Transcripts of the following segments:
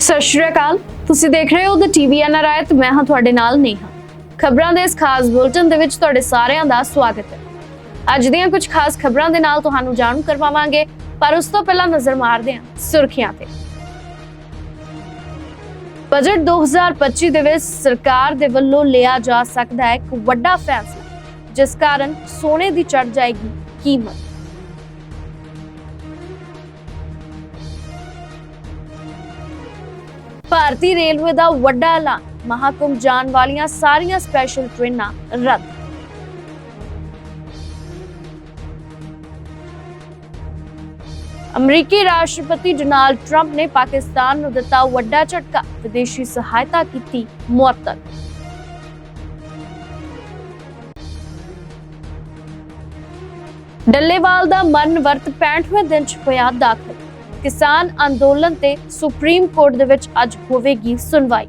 ਸਤਿ ਸ਼੍ਰੀ ਅਕਾਲ। ਤੁਸੀਂ ਦੇਖ ਰਹੇ ਹੋ ਦ ਟੀਵੀ ਐਨਆਰਆਈ ਤੇ ਮੈਂ ਹਾਂ ਤੁਹਾਡੇ ਨਾਲ ਨੇਹਾ। ਖਬਰਾਂ ਦੇ ਇਸ ਖਾਸ ਬੁਲਟਨ ਦੇ ਵਿੱਚ ਤੁਹਾਡੇ ਸਾਰਿਆਂ ਦਾ ਸਵਾਗਤ ਹੈ। ਅੱਜ ਦੀਆਂ ਕੁਝ ਖਾਸ ਖਬਰਾਂ ਦੇ ਨਾਲ ਤੁਹਾਨੂੰ ਜਾਣੂ ਕਰਵਾਵਾਂਗੇ, ਪਰ ਉਸ ਤੋਂ ਪਹਿਲਾਂ ਨਜ਼ਰ ਮਾਰਦੇ ਹਾਂ ਸੁਰਖੀਆਂ ਤੇ। ਬਜਟ 2025 ਦੇ ਵਿੱਚ ਸਰਕਾਰ ਦੇ ਵੱਲੋਂ ਲਿਆ ਜਾ ਸਕਦਾ ਹੈ ਇੱਕ ਵੱਡਾ ਫੈਸਲਾ, ਜਿਸ ਕਾਰਨ ਸੋਨੇ ਦੀ ਚੜ ਜਾਏਗੀ ਕੀਮਤ। ਭਾਰਤੀ ਰੇਲਵੇ ਦਾ ਵੱਡਾ ਐਲਾਨ। ਮਹਾਕੁੰਭ ਜਾਣ ਵਾਲੀਆਂ ਸਾਰੀਆਂ ਸਪੈਸ਼ਲ ਟ੍ਰੇਨਾਂ ਰੱਦ। ਅਮਰੀਕੀ ਰਾਸ਼ਟਰਪਤੀ ਡੋਨਾਲਡ ਟਰੰਪ ਨੇ ਪਾਕਿਸਤਾਨ ਨੂੰ ਦਿੱਤਾ ਵੱਡਾ ਝਟਕਾ। ਵਿਦੇਸ਼ੀ ਸਹਾਇਤਾ ਕੀਤੀ ਮੁਅੱਤਲ। ਡੱਲੇਵਾਲ ਦਾ ਮਨ ਵਰਤ 65ਵੇਂ ਦਿਨ ਚ ਹੋਇਆ ਦਾਖਲ। ਕਿਸਾਨ ਅੰਦੋਲਨ ਤੇ ਸੁਪਰੀਮ ਕੋਰਟ ਦੇ ਵਿੱਚ ਅੱਜ ਹੋਵੇਗੀ ਸੁਣਵਾਈ।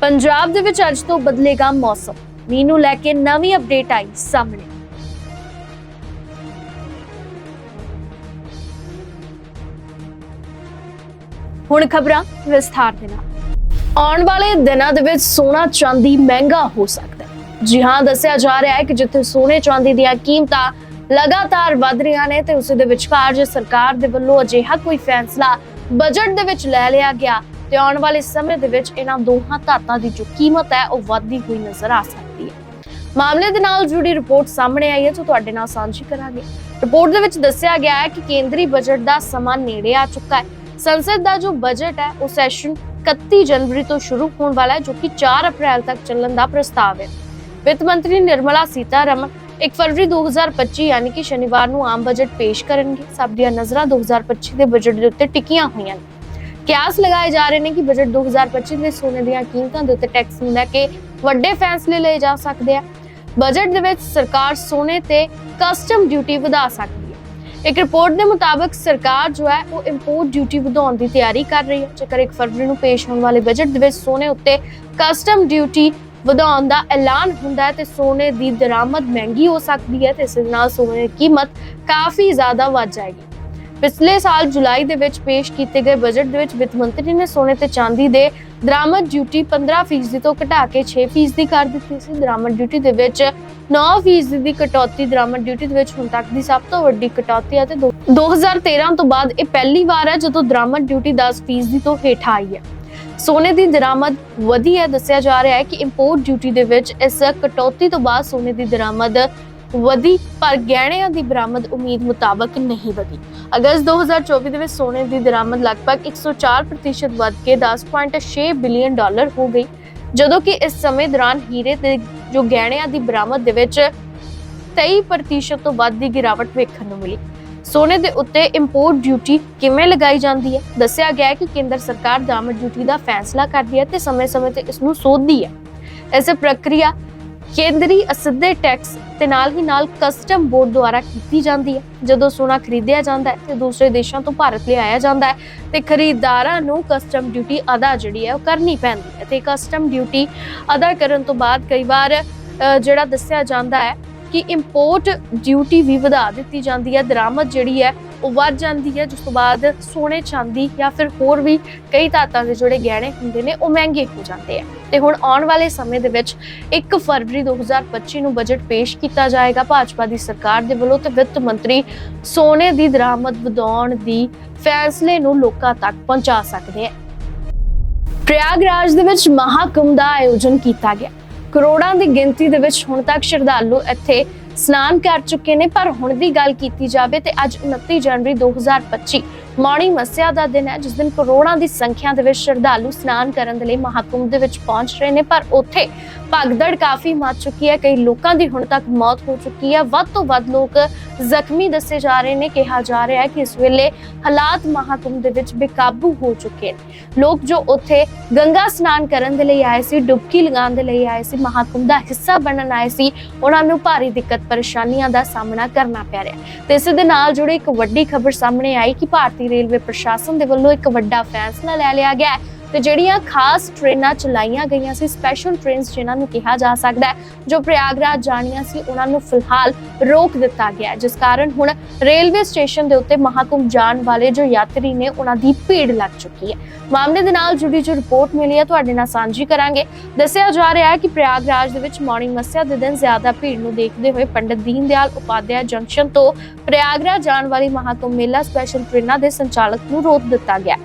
ਪੰਜਾਬ ਦੇ ਵਿੱਚ ਅੱਜ ਤੋਂ ਬਦਲੇਗਾ ਮੌਸਮ। ਮੀਂਹ ਨੂੰ ਲੈ ਕੇ ਨਵੀਂ ਅਪਡੇਟ ਆਈ ਸਾਹਮਣੇ। ਹੁਣ ਖਬਰਾਂ ਵਿਸਥਾਰ ਦੇ ਨਾਲ। ਆਉਣ ਵਾਲੇ ਦਿਨਾਂ ਦੇ ਵਿੱਚ ਸੋਨਾ ਚਾਂਦੀ ਮਹਿੰਗਾ ਹੋ ਸਕਦਾ ਜੀ ਹਾਂ, ਦੱਸਿਆ ਜਾ ਰਿਹਾ ਹੈ ਕਿ ਜਿੱਥੇ ਸੋਨੇ ਚਾਂਦੀ ਦੀਆਂ ਕੀਮਤਾਂ ਲਗਾਤਾਰ ਵਧ ਰਹੀਆਂ ਨੇ, ਤੇ ਉਸ ਦੇ ਵਿਚਕਾਰ ਜੇ ਸਰਕਾਰ ਦੇ ਵੱਲੋਂ ਅਜਿਹਾ ਕੋਈ ਫੈਸਲਾ ਬਜਟ ਦੇ ਵਿੱਚ ਲੈ ਲਿਆ ਗਿਆ, ਤੇ ਆਉਣ ਵਾਲੇ ਸਮੇਂ ਦੇ ਵਿੱਚ ਇਹਨਾਂ ਦੋਹਾਂ ਧਾਤਾਂ ਦੀ ਜੋ ਕੀਮਤ ਹੈ, ਉਹ ਵਧਦੀ ਹੋਈ ਨਜ਼ਰ ਆ ਸਕਦੀ ਹੈ। ਮਾਮਲੇ ਦੇ ਨਾਲ ਜੁੜੀ ਰਿਪੋਰਟ ਸਾਹਮਣੇ ਆਈ ਹੈ, ਜੋ ਤੁਹਾਡੇ ਨਾਲ ਸਾਂਝੀ ਕਰਾਂਗੇ। ਰਿਪੋਰਟ ਦੇ ਵਿੱਚ ਦੱਸਿਆ ਗਿਆ ਹੈ ਕਿ ਕੇਂਦਰੀ ਬਜਟ ਦਾ ਸਮਾਂ ਨੇੜੇ ਆ ਚੁੱਕਾ ਹੈ। ਸੰਸਦ ਦਾ ਜੋ ਬਜਟ ਹੈ, ਉਹ ਸੈਸ਼ਨ 31 ਜਨਵਰੀ ਤੋਂ ਸ਼ੁਰੂ ਹੋਣ ਵਾਲਾ ਹੈ, ਜੋ ਕਿ 4 ਅਪ੍ਰੈਲ ਤੱਕ ਚੱਲਣ ਦਾ ਪ੍ਰਸਤਾਵ ਹੈ। ਵਿੱਤ ਮੰਤਰੀ ਨਿਰਮਲਾ ਸੀਤਾਰਮਨ 1 ਫਰਵਰੀ 2025 ਯਾਨੀ ਕਿ ਸ਼ਨੀਵਾਰ ਨੂੰ ਆਮ ਬਜਟ ਪੇਸ਼ ਕਰਨਗੇ। ਸਭ ਦੀਆਂ ਨਜ਼ਰਾਂ 2025 ਦੇ ਬਜਟ ਦੇ ਉੱਤੇ ਟਿਕੀਆਂ ਹੋਈਆਂ ਨੇ। ਕਿਆਸ ਲਗਾਏ ਜਾ ਰਹੇ ਨੇ ਕਿ ਬਜਟ 2025 ਦੇ ਸੋਨੇ ਦੀਆਂ ਕੀਮਤਾਂ ਦੇ ਉੱਤੇ ਟੈਕਸ ਨੂੰ ਲੈ ਕੇ ਵੱਡੇ ਫੈਸਲੇ ਲਏ ਜਾ ਸਕਦੇ ਆ। ਬਜਟ ਦੇ ਵਿੱਚ ਸਰਕਾਰ ਸੋਨੇ ਤੇ ਕਸਟਮ ਡਿਊਟੀ ਵਧਾ ਸਕਦੀ ਹੈ। ਇੱਕ ਰਿਪੋਰਟ ਦੇ ਮੁਤਾਬਕ ਸਰਕਾਰ ਜੋ ਹੈ ਉਹ ਇੰਪੋਰਟ ਡਿਊਟੀ ਵਧਾਉਣ ਦੀ ਤਿਆਰੀ ਕਰ ਰਹੀ ਹੈ। ਜੇਕਰ 1 ਫਰਵਰੀ ਨੂੰ ਪੇਸ਼ ਹੋਣ ਵਾਲੇ ਬਜਟ ਦੇ ਵਿੱਚ ਸੋਨੇ ਉੱਤੇ ਕਸਟਮ ਡਿਊਟੀ ਵਧਾਉਣ ਦਾ ਐਲਾਨ ਹੁੰਦਾ ਹੈ ਤੇ ਸੋਨੇ ਦੀ ਦਰਾਮਦ ਮਹਿੰਗੀ ਹੋ ਸਕਦੀ ਹੈ ਤੇ ਇਸ ਨਾਲ ਸੋਨੇ ਦੀ ਕੀਮਤ ਕਾਫੀ ਜ਼ਿਆਦਾ ਵੱਧ ਜਾਏਗੀ। ਪਿਛਲੇ ਸਾਲ ਜੁਲਾਈ ਦੇ ਵਿੱਚ ਪੇਸ਼ ਕੀਤੇ ਗਏ ਬਜਟ ਦੇ ਵਿੱਚ ਵਿੱਤ ਮੰਤਰੀ ਨੇ ਸੋਨੇ ਤੇ ਚਾਂਦੀ ਦੇ ਦਰਾਮਦ ਡਿਊਟੀ 15% ਤੋਂ ਘਟਾ ਕੇ 6% ਕਰ ਦਿੱਤੀ ਸੀ। ਦਰਾਮਦ ਡਿਊਟੀ ਦੇ ਵਿੱਚ 9% ਦੀ ਕਟੌਤੀ ਦਰਾਮਦ ਡਿਊਟੀ ਦੇ ਵਿੱਚ ਹੁਣ ਤੱਕ ਦੀ ਸਭ ਤੋਂ ਵੱਡੀ ਕਟੌਤੀ ਹੈ ਤੇ ਦੋ- 2013 ਤੋਂ ਬਾਅਦ ਇਹ ਪਹਿਲੀ ਵਾਰ ਹੈ ਜਦੋਂ ਦਰਾਮਦ ਡਿਊਟੀ 10% ਤੋਂ ਹੇਠ ਆਈ ਹੈ। ਸੋਨੇ ਦੀ ਦਰਾਮਦ ਵਧੀ ਹੈ। ਦੱਸਿਆ ਜਾ ਰਿਹਾ ਹੈ ਕਿ ਇੰਪੋਰਟ ਡਿਊਟੀ ਦੇ ਵਿੱਚ ਇਸ ਕਟੌਤੀ ਤੋਂ ਬਾਅਦ ਸੋਨੇ ਦੀ ਦਰਾਮਦ ਵਧੀ, ਪਰ ਗਹਿਣਿਆਂ ਦੀ ਬਰਾਮਦ ਉਮੀਦ ਮੁਤਾਬਕ ਨਹੀਂ ਵਧੀ। ਅਗਸਤ 2024 ਦੇ ਵਿੱਚ ਸੋਨੇ ਦੀ ਦਰਾਮਦ ਲਗਭਗ 104% ਵੱਧ ਕੇ 10.6 ਬਿਲੀਅਨ ਡਾਲਰ ਹੋ ਗਈ, ਜਦੋਂ ਕਿ ਇਸ ਸਮੇਂ ਦੌਰਾਨ ਹੀਰੇ ਤੇ ਜੋ ਗਹਿਣਿਆਂ ਦੀ ਬਰਾਮਦ ਦੇ ਵਿੱਚ 23% ਤੋਂ ਵੱਧ ਦੀ ਗਿਰਾਵਟ ਵੇਖਣ ਨੂੰ ਮਿਲੀ। ਸੋਨੇ ਦੇ ਉੱਤੇ ਇੰਪੋਰਟ ਡਿਊਟੀ ਕਿਵੇਂ ਲਗਾਈ ਜਾਂਦੀ ਹੈ? ਦੱਸਿਆ ਗਿਆ ਹੈ ਕਿ ਕੇਂਦਰ ਸਰਕਾਰ ਦਰਾਮਦ ਡਿਊਟੀ ਦਾ ਫੈਸਲਾ ਕਰਦੀ ਹੈ ਤੇ ਸਮੇਂ-ਸਮੇਂ ਤੇ ਇਸ ਨੂੰ ਸੋਧਦੀ ਹੈ। ਇਸੇ ਪ੍ਰਕਿਰਿਆ ਕੇਂਦਰੀ ਅਸਿੱਧੇ ਟੈਕਸ ਤੇ ਨਾਲ ਹੀ ਨਾਲ ਕਸਟਮ ਬੋਰਡ ਦੁਆਰਾ ਕੀਤੀ ਜਾਂਦੀ ਹੈ। ਜਦੋਂ ਸੋਨਾ ਖਰੀਦਿਆ ਜਾਂਦਾ ਹੈ ਤੇ ਦੂਸਰੇ ਦੇਸ਼ਾਂ ਤੋਂ ਭਾਰਤ ਲਿਆਇਆ ਜਾਂਦਾ ਹੈ ਤੇ ਖਰੀਦਦਾਰਾਂ ਨੂੰ ਕਸਟਮ ਡਿਊਟੀ ਅਦਾ ਜਿਹੜੀ ਹੈ ਉਹ ਕਰਨੀ ਪੈਂਦੀ ਹੈ। ਤੇ ਕਸਟਮ ਡਿਊਟੀ ਅਦਾ ਕਰਨ ਤੋਂ ਬਾਅਦ ਕਈ ਵਾਰ ਜਿਹੜਾ ਦੱਸਿਆ ਜਾਂਦਾ ਹੈ ਕਿ ਇੰਪੋਰਟ ਡਿਊਟੀ ਵੀ ਵਧਾ ਦਿੱਤੀ ਜਾਂਦੀ ਹੈ, ਦਰਾਮਦ ਜਿਹੜੀ ਹੈ ਉਹ ਵੱਧ ਜਾਂਦੀ ਹੈ, ਜਿਸ ਤੋਂ ਬਾਅਦ ਸੋਨੇ ਚਾਂਦੀ ਜਾਂ ਫਿਰ ਹੋਰ ਵੀ ਕਈ ਧਾਤਾਂ ਦੇ ਜਿਹੜੇ ਗਹਿਣੇ ਹੁੰਦੇ ਨੇ, ਉਹ ਮਹਿੰਗੇ ਹੋ ਜਾਂਦੇ ਆ। ਤੇ ਹੁਣ ਆਉਣ ਵਾਲੇ ਸਮੇਂ ਦੇ ਵਿੱਚ 1 ਫਰਵਰੀ 2025 ਨੂੰ ਬਜਟ ਪੇਸ਼ ਕੀਤਾ ਜਾਏਗਾ ਭਾਜਪਾ ਦੀ ਸਰਕਾਰ ਦੇ ਵੱਲੋਂ ਤੇ ਵਿੱਤ ਮੰਤਰੀ ਸੋਨੇ ਦੀ ਦਰਾਮਦ ਵਧਾਉਣ ਦੀ ਫੈਸਲੇ ਨੂੰ ਲੋਕਾਂ ਤੱਕ ਪਹੁੰਚਾ ਸਕਦੇ ਆ। ਪ੍ਰਯਾਗਰਾਜ ਦੇ ਵਿੱਚ ਮਹਾਕੁੰਭ ਦਾ ਆਯੋਜਨ ਕੀਤਾ ਗਿਆ। ਕਰੋੜਾਂ ਦੀ ਗਿਣਤੀ ਦੇ ਵਿੱਚ ਹੁਣ ਤੱਕ ਸ਼ਰਧਾਲੂ ਇੱਥੇ ਸਨਾਨ ਕਰ ਚੁੱਕੇ ਨੇ, ਪਰ ਹੁਣ ਦੀ ਗੱਲ ਕੀਤੀ ਜਾਵੇ ਤੇ ਅੱਜ 29 ਜਨਵਰੀ 2025 ਮੌਣੀ ਮੱਸਿਆ ਦਾ ਦਿਨ ਹੈ, ਜਿਸ ਦਿਨ ਕਰੋੜਾਂ ਦੀ ਸੰਖਿਆ ਦੇ ਵਿੱਚ ਸ਼ਰਧਾਲੂ ਇਸ਼ਨਾਨ ਕਰਨ ਦੇ ਲਈ ਮਹਾਕੁੰਭ ਦੇ ਵਿੱਚ ਪਹੁੰਚ ਰਹੇ ਨੇ। ਪਰ ਉੱਥੇ ਭਗਦੜ ਕਾਫੀ ਮਚ ਚੁੱਕੀ ਹੈ। ਕਈ ਲੋਕਾਂ ਦੀ ਹੁਣ ਤੱਕ ਮੌਤ ਹੋ ਚੁੱਕੀ ਹੈ। ਵੱਧ ਤੋਂ ਵੱਧ ਲੋਕ ਜ਼ਖਮੀ ਦੱਸੇ ਜਾ ਰਹੇ ਨੇ। ਕਿਹਾ ਜਾ ਰਿਹਾ ਹੈ ਕਿ ਇਸ ਵੇਲੇ ਹਾਲਾਤ ਮਹਾਕੁੰਭ ਦੇ ਵਿੱਚ ਬੇਕਾਬੂ ਹੋ ਚੁੱਕੇ ਨੇ। ਲੋਕ ਜੋ ਉੱਥੇ ਗੰਗਾ ਸਨਾਨ ਕਰਨ ਦੇ ਲਈ ਆਏ ਸੀ, ਡੁਬਕੀ ਲਗਾਉਣ ਦੇ ਲਈ ਆਏ ਸੀ, ਮਹਾਕੁੰਭ ਦਾ ਹਿੱਸਾ ਬਣਨ ਆਏ ਸੀ, ਉਹਨਾਂ ਨੂੰ ਭਾਰੀ ਦਿੱਕਤ ਪਰੇਸ਼ਾਨੀਆਂ ਦਾ ਸਾਹਮਣਾ ਕਰਨਾ ਪੈ ਰਿਹਾ। ਤੇ ਇਸ ਦੇ ਨਾਲ ਜੁੜੀ ਇੱਕ ਵੱਡੀ ਖਬਰ ਸਾਹਮਣੇ ਆਈ ਕਿ ਭਾਰਤੀ ਰੇਲਵੇ ਪ੍ਰਸ਼ਾਸਨ ਦੇ ਵੱਲੋਂ ਇੱਕ ਵੱਡਾ ਫੈਸਲਾ ਲੈ ਲਿਆ ਗਿਆ ਹੈ। ਤੇ ਜਿਹੜੀਆਂ ਖਾਸ ਟ੍ਰੇਨਾਂ ਚਲਾਈਆਂ ਗਈਆਂ ਸੀ ਸਪੈਸ਼ਲ ਟ੍ਰੇਨਸ ਜਿਨ੍ਹਾਂ ਨੂੰ ਕਿਹਾ ਜਾ ਸਕਦਾ ਹੈ, ਜੋ ਪ੍ਰਯਾਗਰਾਜ ਜਾਣੀਆਂ ਸੀ, ਉਹਨਾਂ ਨੂੰ ਫਿਲਹਾਲ ਰੋਕ ਦਿੱਤਾ ਗਿਆ ਜਿਸ ਕਾਰਨ ਹੁਣ ਰੇਲਵੇ ਸਟੇਸ਼ਨ ਦੇ ਉੱਤੇ ਮਹਾਕੁੰਭ ਜਾਣ ਵਾਲੇ ਜੋ ਯਾਤਰੀ ਨੇ, ਉਹਨਾਂ ਦੀ ਭੀੜ ਲੱਗ ਚੁੱਕੀ ਹੈ। ਮਾਮਲੇ ਦੇ ਨਾਲ ਜੁੜੀ ਜੋ ਰਿਪੋਰਟ ਮਿਲੀ ਹੈ, ਤੁਹਾਡੇ ਨਾਲ ਸਾਂਝੀ ਕਰਾਂਗੇ। ਦੱਸਿਆ ਜਾ ਰਿਹਾ ਹੈ ਕਿ ਪ੍ਰਯਾਗਰਾਜ ਦੇ ਵਿੱਚ ਮੌਣੀ ਮੱਸਿਆ ਦੇ ਦਿਨ ਜ਼ਿਆਦਾ ਭੀੜ ਨੂੰ ਦੇਖਦੇ ਹੋਏ ਪੰਡਿਤ ਦੀਨ ਦਿਆਲ ਉਪਾਧਿਆਇ ਜੰਕਸ਼ਨ ਤੋਂ ਪ੍ਰਯਾਗਰਾਜ ਜਾਣ ਵਾਲੀ ਮਹਾਕੁੰਭ ਮੇਲਾ ਸਪੈਸ਼ਲ ਟ੍ਰੇਨਾਂ ਦੇ ਸੰਚਾਲਕ ਨੂੰ ਰੋਕ ਦਿੱਤਾ ਗਿਆ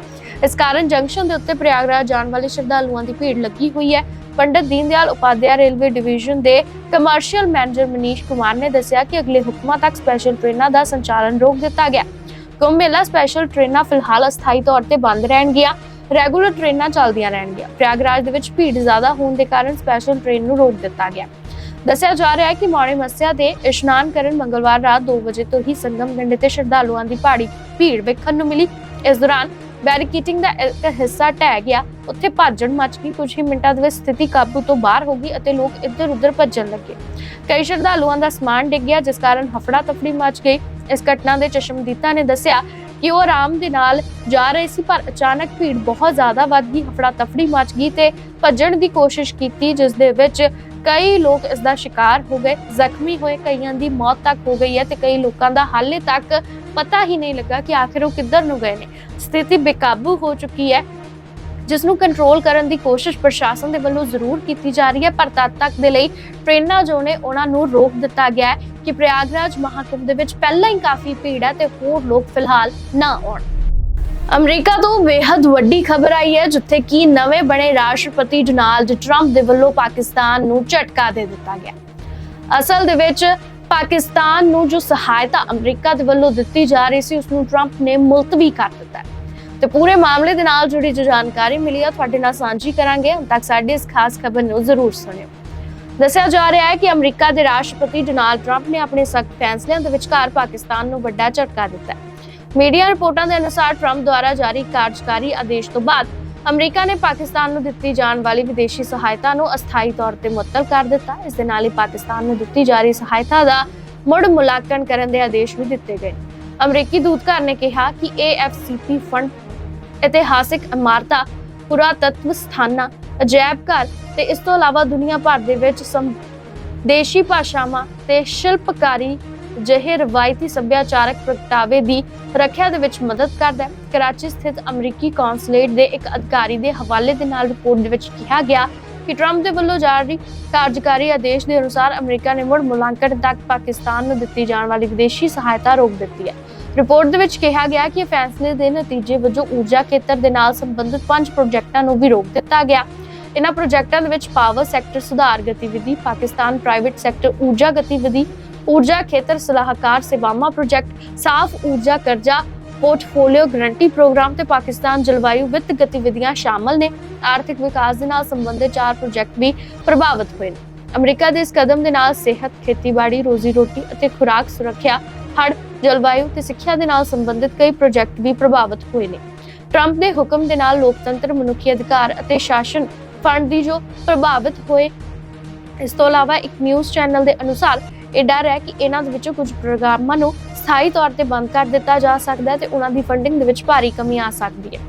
ਇਸ ਕਾਰਨ ਜੰਕਸ਼ਨ ਦੇ ਉੱਤੇ ਪ੍ਰਯਾਗਰਾਜ ਜਾਣ ਵਾਲੇ ਸ਼ਰਧਾਲੂਆਂ ਦੀ ਭੀੜ ਲੱਗੀ ਹੋਈ ਹੈ। ਪੰਡਿਤ ਦੀਨ ਉਪਾਧਿਆਇ ਰੇਲਵੇ ਡਿਵੀਜ਼ਨ ਦੇ ਕਮਰਸ਼ੀਅਲ ਮੈਨੇਜਰ ਮਨੀਸ਼ ਕੁਮਾਰ ਨੇ ਦੱਸਿਆ ਕਿ ਅਗਲੇ ਹੁਕਮਾਂ ਤੱਕ ਸਪੈਸ਼ਲ ਟ੍ਰੇਨਾਂ ਦਾ ਸੰਚਾਲਨ ਰੋਕ ਦਿੱਤਾ ਗਿਆ। ਕੁੰਭ ਮੇਲਾ ਸਪੈਸ਼ਲ ਟ੍ਰੇਨਾਂ ਫਿਲਹਾਲ ਅਸਥਾਈ ਤੌਰ ਤੇ ਬੰਦ ਰਹਿਣਗੀਆਂ, ਰੈਗੂਲਰ ਟ੍ਰੇਨਾਂ ਚੱਲਦੀਆਂ ਰਹਿਣਗੀਆਂ। ਪ੍ਰਯਾਗਰਾਜ ਦੇ ਵਿੱਚ ਭੀੜ ਜ਼ਿਆਦਾ ਹੋਣ ਦੇ ਕਾਰਨ ਸਪੈਸ਼ਲ ਟ੍ਰੇਨ ਨੂੰ ਰੋਕ ਦਿੱਤਾ ਗਿਆ। ਦੱਸਿਆ ਜਾ ਰਿਹਾ ਹੈ ਕਿ ਮੌੜੀ ਮੱਸਿਆ ਦੇ ਇਸ਼ਨਾਨ ਕਰਨ ਮੰਗਲਵਾਰ ਰਾਤ 2 ਵਜੇ ਤੋਂ ਹੀ ਸੰਗਮ ਕੰਢੇ ਤੇ ਸ਼ਰਧਾਲੂਆਂ ਦੀ ਭਾਰੀ ਭੀੜ ਵੇਖਣ ਨੂੰ ਮਿਲੀ। ਇਸ ਦੌਰਾਨ ਬੈਰੀਕੇਟਿੰਗ ਦਾ ਇੱਕ ਹਿੱਸਾ ਢਹਿ ਗਿਆ। ਉੱਥੇ ਭਾਜਣ ਮਚ ਗਈ। ਕੁਝ ਹੀ ਮਿੰਟਾਂ ਦੇ ਵਿੱਚ ਸਥਿਤੀ ਕਾਬੂ ਤੋਂ ਬਾਹਰ ਹੋ ਗਈ ਅਤੇ ਲੋਕ ਇੱਧਰ ਉੱਧਰ ਭੱਜਣ ਲੱਗੇ। ਕਈ ਸ਼ਰਧਾਲੂਆਂ ਦਾ ਸਮਾਨ ਡਿੱਗ ਗਿਆ, ਜਿਸ ਕਾਰਨ ਹਫੜਾ ਤਫੜੀ ਮਚ ਗਈ। ਇਸ ਘਟਨਾ ਦੇ ਚਸ਼ਮਦੀਤਾ ਨੇ ਦੱਸਿਆ ਕਿ ਉਹ ਆਰਾਮ ਦੇ ਨਾਲ ਜਾ ਰਹੇ ਸੀ, ਪਰ ਅਚਾਨਕ ਭੀੜ ਬਹੁਤ ਜ਼ਿਆਦਾ ਵੱਧ ਗਈ ਹਫੜਾ ਤਫੜੀ ਮਚ ਗਈ ਤੇ ਭੱਜਣ ਦੀ ਕੋਸ਼ਿਸ਼ ਕੀਤੀ, ਜਿਸ ਦੇ ਵਿੱਚ ਕਈ ਲੋਕ ਇਸ ਦਾ ਸ਼ਿਕਾਰ ਹੋ ਗਏ। ਜ਼ਖਮੀ ਹੋਏ ਕਈਆਂ ਦੀ ਮੌਤ ਤੱਕ ਹੋ ਗਈ ਹੈ ਤੇ ਕਈ ਲੋਕਾਂ ਦਾ ਹਾਲੇ ਤੱਕ ਪਤਾ ਹੀ ਨਹੀਂ ਲੱਗਾ ਕਿ ਆਖਿਰ ਉਹ ਕਿੱਧਰ ਨੂੰ ਗਏ ਨੇ। ਸਥਿਤੀ ਬੇਕਾਬੂ ਹੋ ਚੁੱਕੀ ਹੈ ਜਿਸ ਨੂੰ ਕੰਟਰੋਲ ਕਰਨ ਦੀ ਕੋਸ਼ਿਸ਼ ਪ੍ਰਸ਼ਾਸਨ ਦੇ ਵੱਲੋਂ ਜ਼ਰੂਰ ਕੀਤੀ ਜਾ ਰਹੀ ਹੈ, ਪਰ ਤਦ ਤੱਕ ਦੇ ਲਈ ਟ੍ਰੇਨਾਂ ਜੋ ਨੇ ਉਹਨਾਂ ਨੂੰ ਰੋਕ ਦਿੱਤਾ ਗਿਆ ਹੈ ਕਿ ਪ੍ਰਯਾਗਰਾਜ ਮਹਾਕੁੰਭ ਦੇ ਵਿੱਚ ਪਹਿਲਾਂ ਹੀ ਕਾਫੀ ਭੀੜ ਹੈ ਤੇ ਹੋਰ ਲੋਕ ਫਿਲਹਾਲ ਨਾ ਆਉਣ। ਅਮਰੀਕਾ ਤੋਂ ਬੇहद ਵੱਡੀ ਖਬਰ ਆਈ ਹੈ, ਜਿੱਥੇ ਕਿ ਨਵੇਂ ਬਣੇ ਰਾਸ਼ਟਰਪਤੀ ਡੋਨਾਲਡ ਟਰੰਪ ਦੇ ਵੱਲੋਂ ਪਾਕਿਸਤਾਨ ਨੂੰ ਝਟਕਾ ਦੇ ਦਿੱਤਾ ਗਿਆ। ਅਸਲ ਦੇ ਵਿੱਚ ਪਾਕਿਸਤਾਨ ਨੂੰ ਜੋ ਸਹਾਇਤਾ ਅਮਰੀਕਾ ਦੇ ਵੱਲੋਂ ਦਿੱਤੀ ਜਾ ਰਹੀ ਸੀ ਉਸ ਨੂੰ ਟਰੰਪ ਨੇ ਮੁਲਤਵੀ ਕਰ ਦਿੱਤਾ ਤੇ ਪੂਰੇ ਮਾਮਲੇ ਦੇ ਨਾਲ ਜੁੜੀ ਜੋ ਜਾਣਕਾਰੀ ਮਿਲੀ ਹੈ ਤੁਹਾਡੇ ਨਾਲ ਸਾਂਝੀ ਕਰਾਂਗੇ। ਹੁਣ ਤੱਕ ਸਾਡੀ ਇਸ ਖਾਸ ਖਬਰ ਨੂੰ ਜ਼ਰੂਰ ਸੁਣਿਓ। ਦੱਸਿਆ ਜਾ ਰਿਹਾ ਹੈ ਕਿ ਅਮਰੀਕਾ ਦੇ ਰਾਸ਼ਟਰਪਤੀ ਡੋਨਾਲਡ ਟਰੰਪ ਨੇ ਆਪਣੇ ਸਖਤ ਫੈਸਲਿਆਂ ਦੇ ਵਿਚਕਾਰ ਪਾਕਿਸਤਾਨ ਨੂੰ ਵੱਡਾ ਝਟਕਾ ਦਿੱਤਾ ਹੈ। ਮੀਡੀਆ ਰਿਪੋਰਟਾਂ ਦੇ ਅਨੁਸਾਰ ਟਰੰਪ ਦੁਆਰਾ ਜਾਰੀ ਕਾਰਜਕਾਰੀ ਆਦੇਸ਼ ਤੋਂ ਬਾਅਦ ਅਮਰੀਕਾ ਨੇ ਪਾਕਿਸਤਾਨ ਨੂੰ ਦਿੱਤੀ ਜਾਣ ਵਾਲੀ ਵਿਦੇਸ਼ੀ ਸਹਾਇਤਾ ਨੂੰ ਅਸਥਾਈ ਤੌਰ ਤੇ ਮੁਅੱਤਲ ਕਰ ਦਿੱਤਾ। ਇਸ ਦੇ ਨਾਲ ਹੀ ਪਾਕਿਸਤਾਨ ਨੂੰ ਦਿੱਤੀ ਜਾ ਰਹੀ ਸਹਾਇਤਾ ਦਾ ਮੁੜ ਮੁਲਾਂਕਣ ਕਰਨ ਦੇ ਆਦੇਸ਼ ਵੀ ਦਿੱਤੇ ਗਏ। ਅਮਰੀਕੀ ਦੂਤਘਰ ਨੇ ਕਿਹਾ ਕਿ AFCP ਫੰਡ, ਇਤਿਹਾਸਿਕ ਇਮਾਰਤਾਂ, ਪੁਰਾਤਤਵ ਸਥਾਨਾਂ, ਅਜਾਇਬ ਘਰ ਤੇ ਇਸ ਤੋਂ ਇਲਾਵਾ ਦੁਨੀਆ ਭਰ ਦੇ ਵਿੱਚ ਸਮ, ਦੇਸ਼ੀ ਭਾਸ਼ਾਵਾਂ ਤੇ ਸ਼ਿਲਪਕਾਰੀ ਜਿਹੇ ਰਵਾਇਤੀ ਸੱਭਿਆਚਾਰਕ ਪ੍ਰਗਟਾਵੇ ਦੀ ਰੱਖਿਆ ਦੇ ਵਿੱਚ ਮਦਦ ਕਰਦਾ ਹੈ। ਕਰਾਚੀ ਸਥਿਤ ਅਮਰੀਕੀ ਕੌਂਸੂਲੇਟ ਦੇ ਇੱਕ ਅਧਿਕਾਰੀ ਦੇ ਹਵਾਲੇ ਦੇ ਨਾਲ ਰਿਪੋਰਟ ਦੇ ਵਿੱਚ ਕਿਹਾ ਗਿਆ ਕਿ ਟਰੰਪ ਦੇ ਵੱਲੋਂ ਜਾਰੀ ਕਾਰਜਕਾਰੀ ਆਦੇਸ਼ ਦੇ ਅਨੁਸਾਰ ਅਮਰੀਕਾ ਨੇ ਮੁੜ ਮੁਲਾਂਕਣ ਤੱਕ ਪਾਕਿਸਤਾਨ ਨੂੰ ਦਿੱਤੀ ਜਾਣ ਵਾਲੀ ਵਿਦੇਸ਼ੀ ਸਹਾਇਤਾ ਰੋਕ ਦਿੱਤੀ ਹੈ। ਰਿਪੋਰਟ ਦੇ ਵਿੱਚ ਕਿਹਾ ਗਿਆ ਕਿ ਫੈਸਲੇ ਦੇ ਨਤੀਜੇ ਵਜੋਂ ਊਰਜਾ ਖੇਤਰ ਦੇ ਨਾਲ ਸੰਬੰਧਿਤ ਪੰਜ ਪ੍ਰੋਜੈਕਟਾਂ ਨੂੰ ਵੀ ਰੋਕ ਦਿੱਤਾ ਗਿਆ। ਇਹਨਾਂ ਪ੍ਰੋਜੈਕਟਾਂ ਦੇ ਵਿੱਚ ਪਾਵਰ ਸੈਕਟਰ ਸੁਧਾਰ ਗਤੀਵਿਧੀ, ਪਾਕਿਸਤਾਨ ਪ੍ਰਾਈਵੇਟ ਸੈਕਟਰ ਊਰਜਾ ਗਤੀਵਿਧੀ ਊਰਜਾ ਖੇਤਰ ਸਲਾਹਕਾਰ ਸੇਵਾਵਾਂ ਪ੍ਰੋਜੈਕਟ, ਸਾਫ਼ ਊਰਜਾ ਕਰਜ਼ਾ, ਪੋਰਟਫੋਲੀਓ ਗਰੰਟੀ ਪ੍ਰੋਗਰਾਮ ਤੇ ਪਾਕਿਸਤਾਨ ਜਲਵਾਯੂ ਵਿੱਤ ਗਤੀਵਿਧੀਆਂ ਸ਼ਾਮਲ ਨੇ। ਆਰਥਿਕ ਵਿਕਾਸ ਦੇ ਨਾਲ ਸੰਬੰਧਿਤ ਚਾਰ ਪ੍ਰੋਜੈਕਟ ਵੀ ਪ੍ਰਭਾਵਿਤ ਹੋਏ ਨੇ। ਅਮਰੀਕਾ ਦੇ ਇਸ ਕਦਮ ਦੇ ਨਾਲ ਸਿਹਤ, ਖੇਤੀਬਾੜੀ ਰੋਜ਼ੀ ਰੋਟੀ ਅਤੇ ਖੁਰਾਕ ਸੁਰੱਖਿਆ, ਹੜ੍ਹ, ਜਲਵਾਯੂ ਤੇ ਸਿੱਖਿਆ ਦੇ ਨਾਲ ਸੰਬੰਧਿਤ ਕਈ ਪ੍ਰੋਜੈਕਟ ਵੀ ਪ੍ਰਭਾਵਿਤ ਹੋਏ ਨੇ। ਟਰੰਪ ਦੇ ਹੁਕਮ ਦੇ ਨਾਲ ਲੋਕਤੰਤਰ, ਮਨੁੱਖੀ ਅਧਿਕਾਰ ਅਤੇ ਸ਼ਾਸਨ ਫੰਡ ਦੀ ਜੋ ਪ੍ਰਭਾਵਿਤ ਹੋਏ, ਇਸ ਤੋਂ ਇਲਾਵਾ ਇੱਕ ਨਿਊਜ਼ ਚੈਨਲ ਦੇ ਅਨੁਸਾਰ ਇਹ ਡਰ ਹੈ ਕਿ ਇਹਨਾਂ ਦੇ ਵਿੱਚੋਂ ਕੁਝ ਪ੍ਰੋਗਰਾਮਾਂ ਨੂੰ ਸਥਾਈ ਤੌਰ ਤੇ ਬੰਦ ਕਰ ਦਿੱਤਾ ਜਾ ਸਕਦਾ ਹੈ ਤੇ ਉਹਨਾਂ ਦੀ ਫੰਡਿੰਗ ਦੇ ਵਿੱਚ ਭਾਰੀ ਕਮੀ ਆ ਸਕਦੀ ਹੈ।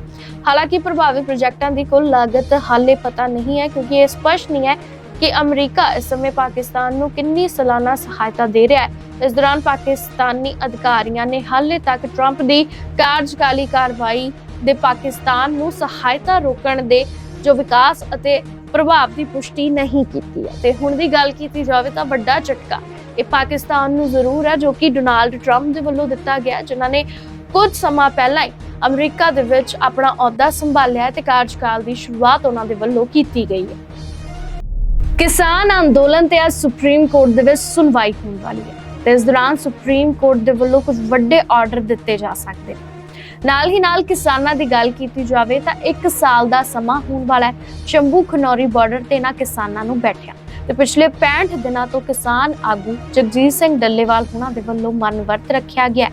ਹਾਲਾਂਕਿ ਪ੍ਰਭਾਵਿਤ ਪ੍ਰੋਜੈਕਟਾਂ ਦੀ ਕੁੱਲ ਲਾਗਤ ਹਾਲੇ ਪਤਾ ਨਹੀਂ ਹੈ ਕਿਉਂਕਿ ਇਹ ਸਪਸ਼ਟ ਨਹੀਂ ਹੈ ਕਿ ਅਮਰੀਕਾ ਇਸ ਸਮੇਂ ਪਾਕਿਸਤਾਨ ਨੂੰ ਕਿੰਨੀ ਸਾਲਾਨਾ ਸਹਾਇਤਾ ਦੇ ਰਿਹਾ ਹੈ। ਇਸ ਦੌਰਾਨ ਪਾਕਿਸਤਾਨੀ ਅਧਿਕਾਰੀਆਂ ਨੇ ਹਾਲੇ ਤੱਕ ਟਰੰਪ ਦੀ ਕਾਰਜਕਾਲੀ ਕਾਰਵਾਈ ਦੇ ਪਾਕਿਸਤਾਨ ਨੂੰ ਸਹਾਇਤਾ ਰੋਕਣ ਦੇ ਜੋ ਵਿਕਾਸ ਅਤੇ ਪ੍ਰਭਾਵ ਦੀ ਪੁਸ਼ਟੀ ਨਹੀਂ ਕੀਤੀ ਹੈ। ਤੇ ਹੁਣ ਦੀ ਗੱਲ ਕੀਤੀ ਜਾਵੇ ਤਾਂ ਵੱਡਾ ਝਟਕਾ ਇਹ ਪਾਕਿਸਤਾਨ ਨੂੰ ਜ਼ਰੂਰ ਹੈ, ਜੋ ਕਿ ਡੋਨਾਲਡ ਟਰੰਪ ਦੇ ਵੱਲੋਂ ਦਿੱਤਾ ਗਿਆ ਜਿਨ੍ਹਾਂ ਨੇ ਕੁਝ ਸਮਾਂ ਪਹਿਲਾਂ ਹੀ ਅਮਰੀਕਾ ਦੇ ਵਿੱਚ ਆਪਣਾ ਅਹੁਦਾ ਸੰਭਾਲਿਆ ਤੇ ਕਾਰਜਕਾਲ ਦੀ ਸ਼ੁਰੂਆਤ ਉਹਨਾਂ ਦੇ ਵੱਲੋਂ ਕੀਤੀ ਗਈ ਹੈ। ਕਿਸਾਨ ਅੰਦੋਲਨ ਤੇ ਅੱਜ ਸੁਪਰੀਮ ਕੋਰਟ ਦੇ ਵਿੱਚ ਸੁਣਵਾਈ ਹੋਣ ਵਾਲੀ ਹੈ ਤੇ ਇਸ ਦੌਰਾਨ ਸੁਪਰੀਮ ਕੋਰਟ ਦੇ ਵੱਲੋਂ ਕੁਝ ਵੱਡੇ ਆਰਡਰ ਦਿੱਤੇ ਜਾ ਸਕਦੇ ਨੇ। ਨਾਲ ਹੀ ਨਾਲ ਕਿਸਾਨਾਂ ਦੀ ਗੱਲ ਕੀਤੀ ਜਾਵੇ ਤਾਂ 1 ਸਾਲ ਦਾ ਸਮਾਂ ਹੋਣ ਵਾਲਾ ਹੈ। ਸ਼ੰਭੂ ਖਨੌਰੀ ਬਾਰਡਰ ਤੇ ਨਾ ਕਿਸਾਨਾਂ ਨੂੰ ਬੈਠਿਆ ਤੇ ਪਿਛਲੇ 65 ਦਿਨਾਂ ਤੋਂ ਕਿਸਾਨ ਆਗੂ ਜਗਜੀਤ ਸਿੰਘ ਡੱਲੇਵਾਲ ਉਹਨਾਂ ਦੇ ਵੱਲੋਂ ਮਨ ਵਰਤ ਰੱਖਿਆ ਗਿਆ ਹੈ।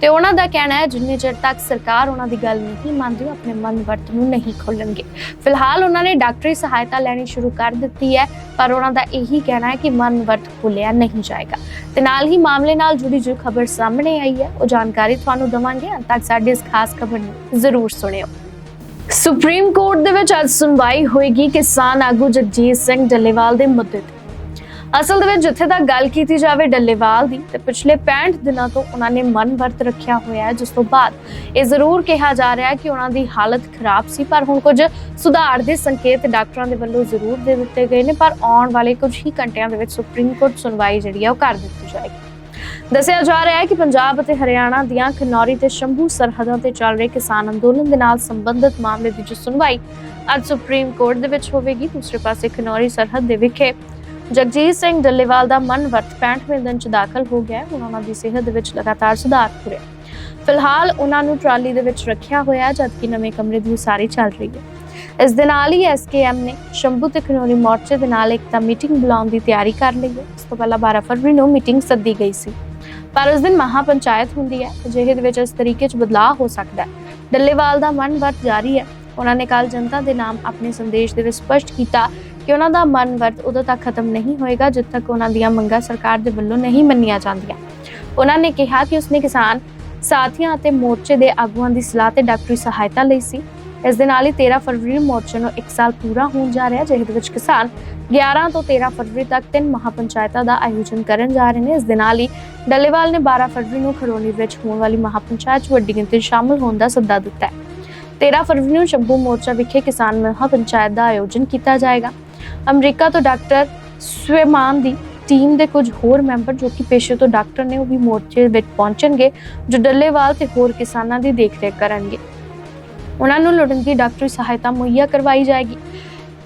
ਤੇ ਉਹਨਾਂ ਦਾ ਕਹਿਣਾ ਹੈ, ਜਿੰਨੇ ਚਿਰ ਤੱਕ ਸਰਕਾਰ ਉਹਨਾਂ ਦੀ ਗੱਲ ਨਹੀਂ ਮੰਨਦੀ, ਉਹ ਆਪਣੇ ਮਨ ਵਰਤ ਨੂੰ ਨਹੀਂ ਖੋਲਣਗੇ। ਫਿਲਹਾਲ ਉਹਨਾਂ ਨੇ ਡਾਕਟਰੀ ਸਹਾਇਤਾ ਲੈਣੀ ਸ਼ੁਰੂ ਕਰ ਦਿੱਤੀ ਹੈ, ਪਰ ਉਹਨਾਂ ਦਾ ਇਹੀ ਕਹਿਣਾ ਹੈ ਕਿ ਮਨ ਵਰਤ ਖੋਲਿਆ ਨਹੀਂ ਜਾਏਗਾ। ਤੇ ਨਾਲ ਹੀ ਮਾਮਲੇ ਨਾਲ ਜੁੜੀ ਜੋ ਖਬਰ ਸਾਹਮਣੇ ਆਈ ਹੈ, ਉਹ ਜਾਣਕਾਰੀ ਤੁਹਾਨੂੰ ਦਵਾਂਗੇ। ਅੰਤ ਤੱਕ ਸਾਡੀ ਇਸ ਖਾਸ ਖਬਰ ਨੂੰ ਜ਼ਰੂਰ ਸੁਣਿਓ। ਸੁਪਰੀਮ ਕੋਰਟ ਦੇ ਵਿੱਚ ਅੱਜ ਸੁਣਵਾਈ ਹੋਏਗੀ ਕਿਸਾਨ ਆਗੂ ਜਗਜੀਤ ਸਿੰਘ ਡੱਲੇਵਾਲ ਦੇ ਮੁੱਦੇ ਤੇ। ਅਸਲ ਦੇ ਵਿੱਚ ਜਿੱਥੇ ਤੱਕ ਗੱਲ ਕੀਤੀ ਜਾਵੇ ਡੱਲੇਵਾਲ ਦੀ, ਤੇ ਪਿਛਲੇ 65 ਦਿਨਾਂ ਤੋਂ ਉਹਨਾਂ ਨੇ ਮਨ ਵਰਤ ਰੱਖਿਆ ਹੋਇਆ ਹੈ, ਜਿਸ ਤੋਂ ਬਾਅਦ ਇਹ ਜ਼ਰੂਰ ਕਿਹਾ ਜਾ ਰਿਹਾ ਹੈ ਕਿ ਉਹਨਾਂ ਦੀ ਹਾਲਤ ਖਰਾਬ ਸੀ, ਪਰ ਹੁਣ ਕੁਝ ਸੁਧਾਰ ਦੇ ਸੰਕੇਤ ਡਾਕਟਰਾਂ ਦੇ ਵੱਲੋਂ ਜ਼ਰੂਰ ਦੇ ਦਿੱਤੇ ਗਏ ਨੇ, ਪਰ ਆਉਣ ਵਾਲੇ ਕੁਝ ਹੀ ਘੰਟਿਆਂ ਦੇ ਵਿੱਚ ਸੁਪਰੀਮ ਕੋਰਟ ਸੁਣਵਾਈ ਜਿਹੜੀ ਹੈ ਉਹ ਕਰ ਦਿੱਤੀ ਜਾਏਗੀ। ਦੱਸਿਆ ਜਾ ਰਿਹਾ ਹੈ ਕਿ ਪੰਜਾਬ ਅਤੇ ਹਰਿਆਣਾ ਦੀਆਂ ਖਨੌਰੀ ਤੇ ਸ਼ੰਭੂ ਸਰਹੱਦਾਂ ਤੇ ਚੱਲ ਰਹੇ ਕਿਸਾਨ ਅੰਦੋਲਨ ਦੇ ਨਾਲ ਸੰਬੰਧਿਤ ਮਾਮਲੇ ਦੀ ਜੋ ਸੁਣਵਾਈ ਅੱਜ ਸੁਪਰੀਮ ਕੋਰਟ ਦੇ ਵਿੱਚ ਹੋਵੇਗੀ, ਦੂਸਰੇ ਪਾਸੇ ਖਨੌਰੀ ਸਰਹੱਦ ਦੇ ਵਿਖੇ। ਜਗਜੀਤ ਸਿੰਘ ਡੱਲੇਵਾਲ ਦਾ ਮਨ ਵਰਤ 65ਵੇਂ ਦਿਨ ਚ ਦਾਖਲ ਹੋ ਗਿਆ ਹੁਣ ਉਹਨਾਂ ਦੀ ਸਿਹਤ ਦੇ ਵਿੱਚ ਲਗਾਤਾਰ ਸੁਧਾਰ ਹੋ ਰਿਹਾ ਫਿਲਹਾਲ ਉਹਨਾਂ ਨੂੰ ਟਰਾਲੀ ਦੇ ਵਿੱਚ ਰੱਖਿਆ ਹੋਇਆ ਜਦਕਿ ਨਵੇਂ ਕਮਰੇ ਦੀ ਉਸਾਰੀ ਚੱਲ ਰਹੀ ਹੈ। ਇਸ ਦੇ ਨਾਲ ਹੀ ਐਸਕੇਐਮ ਨੇ ਸ਼ੰਭੂ ਤੇ ਖਨੌਰੀ ਮੋਰਚੇ ਦੇ ਨਾਲ ਇੱਕ ਤਾਂ ਮੀਟਿੰਗ ਬੁਲਾਉਣ ਦੀ ਤਿਆਰੀ ਕਰ ਲਈ ਹੈ। ਇਸ ਤੋਂ ਪਹਿਲਾਂ 12 ਫਰਵਰੀ ਨੂੰ ਮੀਟਿੰਗ ਸੱਦੀ ਗਈ ਸੀ। ਪਰ ਉਸ ਦਿਨ ਮਹਾ ਪੰਚਾਇਤ ਹੁੰਦੀ ਹੈ, ਅਜਿਹੇ ਦੇ ਵਿੱਚ ਇਸ ਤਰੀਕੇ 'ਚ ਬਦਲਾਅ ਹੋ ਸਕਦਾ ਹੈ। ਡੱਲੇਵਾਲ ਦਾ ਮਨ ਵਰਤ ਜਾਰੀ ਹੈ। ਉਹਨਾਂ ਨੇ ਕੱਲ ਜਨਤਾ ਦੇ ਨਾਮ ਆਪਣੇ ਸੰਦੇਸ਼ ਦੇ ਵਿੱਚ ਸਪਸ਼ਟ ਕੀਤਾ ਕਿ ਉਹਨਾਂ ਦਾ ਮਨ ਵਰਤ ਉਦੋਂ ਤੱਕ ਖਤਮ ਨਹੀਂ ਹੋਏਗਾ ਜਦ ਤੱਕ ਉਹਨਾਂ ਦੀਆਂ ਮੰਗਾਂ ਸਰਕਾਰ ਦੇ ਵੱਲੋਂ ਨਹੀਂ ਮੰਨੀਆਂ ਜਾਂਦੀਆਂ। ਉਹਨਾਂ ਨੇ ਕਿਹਾ ਕਿ ਉਸਨੇ ਕਿਸਾਨ ਸਾਥੀਆਂ ਅਤੇ ਮੋਰਚੇ ਦੇ ਆਗੂਆਂ ਦੀ ਸਲਾਹ ਤੇ ਡਾਕਟਰੀ ਸਹਾਇਤਾ ਲਈ ਸੀ। ਇਸ ਦੇ ਨਾਲ ਹੀ 13 ਫਰਵਰੀ ਨੂੰ ਮੋਰਚੇ ਨੂੰ 1 ਸਾਲ ਪੂਰਾ ਹੋਣ ਜਾ ਰਿਹਾ ਜਿਹਦੇ ਵਿੱਚ ਕਿਸਾਨ 11 ਤੋਂ 13 ਫਰਵਰੀ ਤੱਕ ਤਿੰਨ ਮਹਾਪੰਚਾਇਤਾਂ ਦਾ ਆਯੋਜਨ ਕਰਨ ਜਾ ਰਹੇ ਨੇ। ਇਸ ਦੇ ਨਾਲ ਹੀ ਡੱਲੇਵਾਲ ਨੇ 12 ਫਰਵਰੀ ਨੂੰ ਖਰੋਨੀ ਵਿੱਚ ਹੋਣ ਵਾਲੀ ਮਹਾਪੰਚਾਇਤ 'ਚ ਵੱਡੀ ਗਿਣਤੀ ਸ਼ਾਮਲ ਹੋਣ ਦਾ ਸੱਦਾ ਦਿੱਤਾ ਹੈ। 13 ਫਰਵਰੀ ਨੂੰ ਸ਼ੰਭੂ ਮੋਰਚਾ ਵਿਖੇ ਕਿਸਾਨ ਮਹਾਪੰਚਾਇਤ ਦਾ ਆਯੋਜਨ ਕੀਤਾ ਜਾਏਗਾ। ਅਮਰੀਕਾ ਤੋਂ ਡਾਕਟਰ ਸਵੇਮਾਨ ਦੀ ਟੀਮ ਦੇ ਕੁਝ ਹੋਰ ਮੈਂਬਰ ਜੋ ਕਿ ਪੇਸ਼ੇ ਤੋਂ ਡਾਕਟਰ ਨੇ ਉਹ ਵੀ ਮੋਰਚੇ ਵਿੱਚ ਪਹੁੰਚਣਗੇ, ਜੋ ਡੱਲੇਵਾਲ ਤੇ ਹੋਰ ਕਿਸਾਨਾਂ ਦੀ ਦੇਖਰੇਖ ਕਰਨਗੇ। ਉਹਨਾਂ ਨੂੰ ਲੋੜੀਂਦੀ ਡਾਕਟਰੀ ਸਹਾਇਤਾ ਮੁਹੱਈਆ ਕਰਵਾਈ ਜਾਏਗੀ।